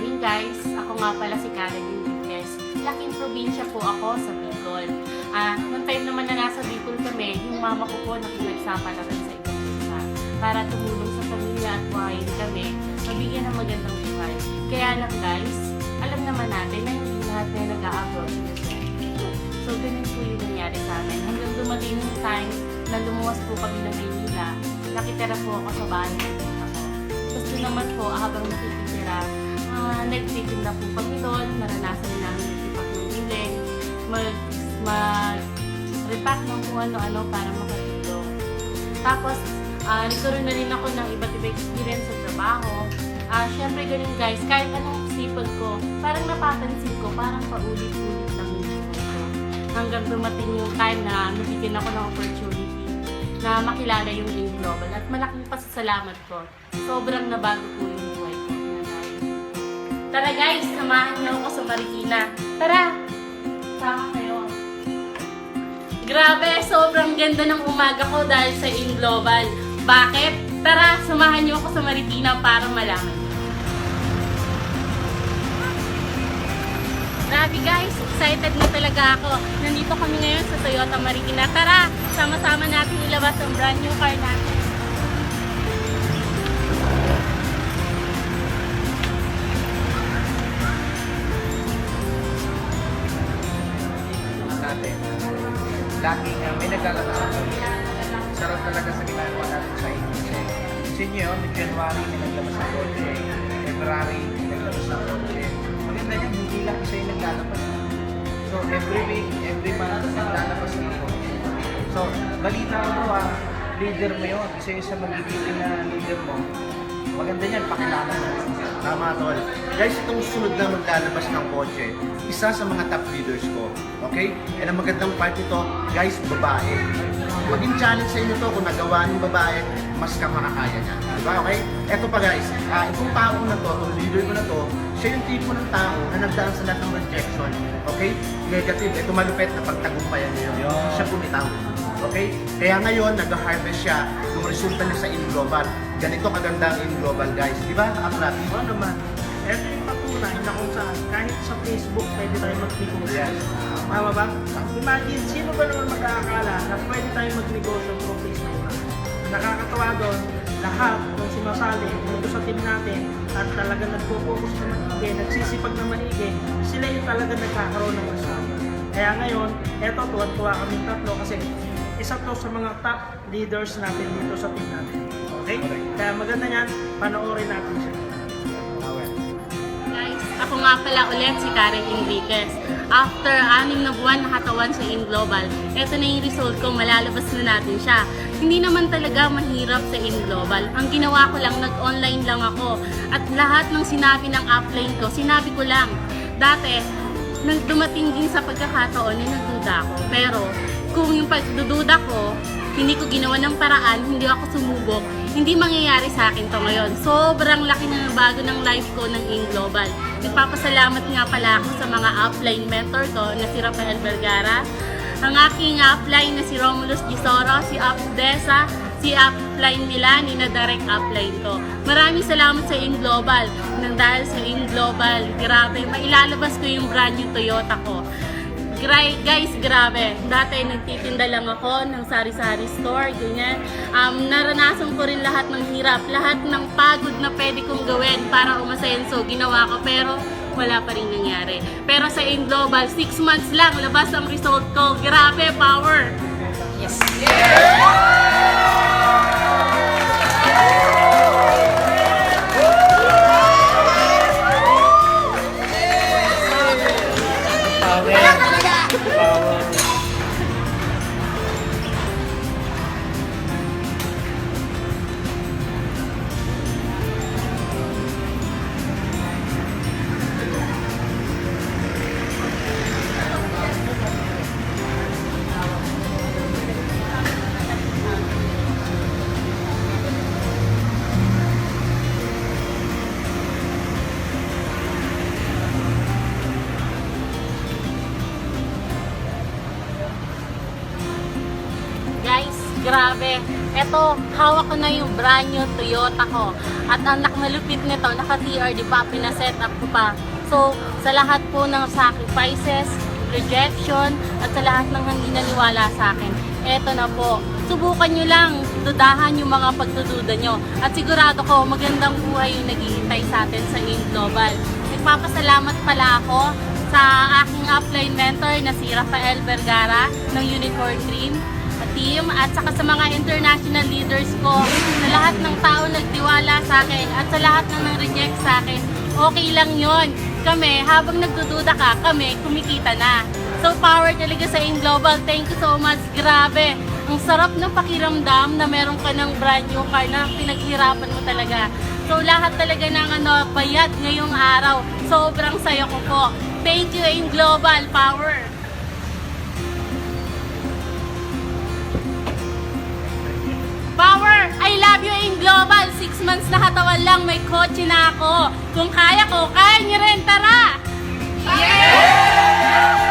morning guys! Ako nga pala si Karen Enriquez. Laking probinsya po ako sa Bicol. Ah, noong time naman na nasa Bicol kami, yung mama ko po nakipagsapalaran sa ibang para tumulong sa pamilya at buhayin kami, mabigyan ng magandang buhay. Kaya lang guys, alam naman natin na hindi lahat na nag-a-abroad So, ganun po yung nangyari sa amin. Hanggang dumating yung time na lumuwas po kami ng Maynila, nakitira po ako sa bahay ng ko. Tapos naman po, habang nakikitira, ah, nagtitinda po kami doon, naranasan namin mag-ipak ng biling, mag, mag ng kung ano-ano para makatulong. Tapos, ah, nagkaroon na rin ako ng iba't ibang experience sa trabaho. Ah, Siyempre ganun guys, kahit anong sipag ko, parang napapansin ko, parang paulit-ulit lang yung. Hanggang dumating yung time na nabigyan ako ng opportunity na makilala yung Link Global at malaking pasasalamat ko. Sobrang nabago po nanay. Tara guys, samahan niyo ako sa Marikina. Tara! Sama kayo. Grabe, sobrang ganda ng umaga ko dahil sa In Global. Bakit? Tara, samahan niyo ako sa Marikina para malaman. Grabe guys, excited na talaga ako. Nandito kami ngayon sa Toyota Marikina. Tara, sama-sama natin ilabas ang brand new car natin. Natin. Laging uh, may naglalabas ako. Sarap talaga sa ginagawa natin sa inyo. Kasi sa inyo, January may naglabas ng kotse, February may naglabas ng kotse. Maganda yan, hindi lang isa yung naglalabas. So every week, every month, naglalabas ng kotse. So, balita ko po ah, leader mo yun. Isa yung sa magiging na leader mo. Maganda yan, pakilala mo. Tama, Tol. Guys, itong sunod na maglalabas ng kotse, isa sa mga top leaders ko. Okay? And ang magandang part nito, guys, babae. Maging challenge sa inyo to kung nagawa ng babae, mas ka makakaya niya. Diba? Okay? Eto pa guys, ah, itong tao na to, itong leader ko na to, siya yung tipo ng tao na nagdaan sa lahat ng rejection. Okay? Negative. Ito malupit na pagtagumpayan niya. Siya pumitaw. Okay? Kaya ngayon, nag-harvest siya yung resulta niya sa In Global. Ganito kaganda ang In Global, guys. Di ba? Aklat. Oo naman. Ito yung patunay na kung saan kahit sa Facebook pwede tayo mag-negosyo. Yes. Tama ba? Imagine, sino ba naman mag-aakala na pwede tayo mag-negosyo through Facebook? Nakakatawa doon, lahat ng sumasali dito sa team natin at talaga nagpo-focus na maigi, nagsisipag na maigi, sila yung talaga nagkakaroon ng result. Kaya ngayon, eto, tuwan-tuwa kami tatlo kasi isa to sa mga top leaders natin dito sa team natin. Okay? Kaya maganda yan, panoorin natin siya. Guys, ako nga pala ulit si Karen Enriquez. After anim na buwan nakatawan sa In Global, eto na yung result ko, malalabas na natin siya. Hindi naman talaga mahirap sa In Global. Ang ginawa ko lang, nag-online lang ako. At lahat ng sinabi ng upline ko, sinabi ko lang. Dati, nang dumating din sa pagkakataon na nagduda ako. Pero, kung yung pagdududa ko, hindi ko ginawa ng paraan, hindi ako sumubok, hindi mangyayari sa akin to ngayon. Sobrang laki na bago ng life ko ng In Global. Nagpapasalamat nga pala ako sa mga upline mentor ko na si Rafael Vergara, ang aking upline na si Romulus Gisoro, si Updesa, si upline nila, ni na direct upline ko. Maraming salamat sa In Global. Nang dahil sa In Global, grabe, mailalabas ko yung brand new Toyota ko. Guys, grabe. Dati nagtitinda lang ako ng sari-sari store, ganyan. Um, naranasan ko rin lahat ng hirap, lahat ng pagod na pwede kong gawin para umasenso. Ginawa ko, pero wala pa rin nangyari. Pero sa In Global, 6 months lang, labas ang result ko. Grabe, power! Guys, grabe. Eto, hawak ko na yung brand new Toyota ko. At ang nakmalupit nito, naka-TR, di ba, pinaset up ko pa. So, sa lahat po ng sacrifices, rejection, at sa lahat ng hindi naniwala sa akin, eto na po. Subukan nyo lang, dudahan yung mga pagdududa nyo. At sigurado ko, magandang buhay yung naghihintay sa atin sa In Global. Nagpapasalamat pala ako sa aking upline mentor na si Rafael Vergara ng Unicorn Dream team at saka sa mga international leaders ko sa lahat ng tao nagtiwala sa akin at sa lahat ng nang-reject sa akin okay lang yon kami habang nagdududa ka kami kumikita na. So power talaga sa In Global. Thank you so much. Grabe. Ang sarap ng pakiramdam na meron ka ng brand new car na pinaghirapan mo talaga. So lahat talaga ng ano bayad ngayong araw. Sobrang saya ko po. Thank you In Global. Power! katawan lang may kotse na ako. Kung kaya ko, kaya niyo rin, tara! Yeah!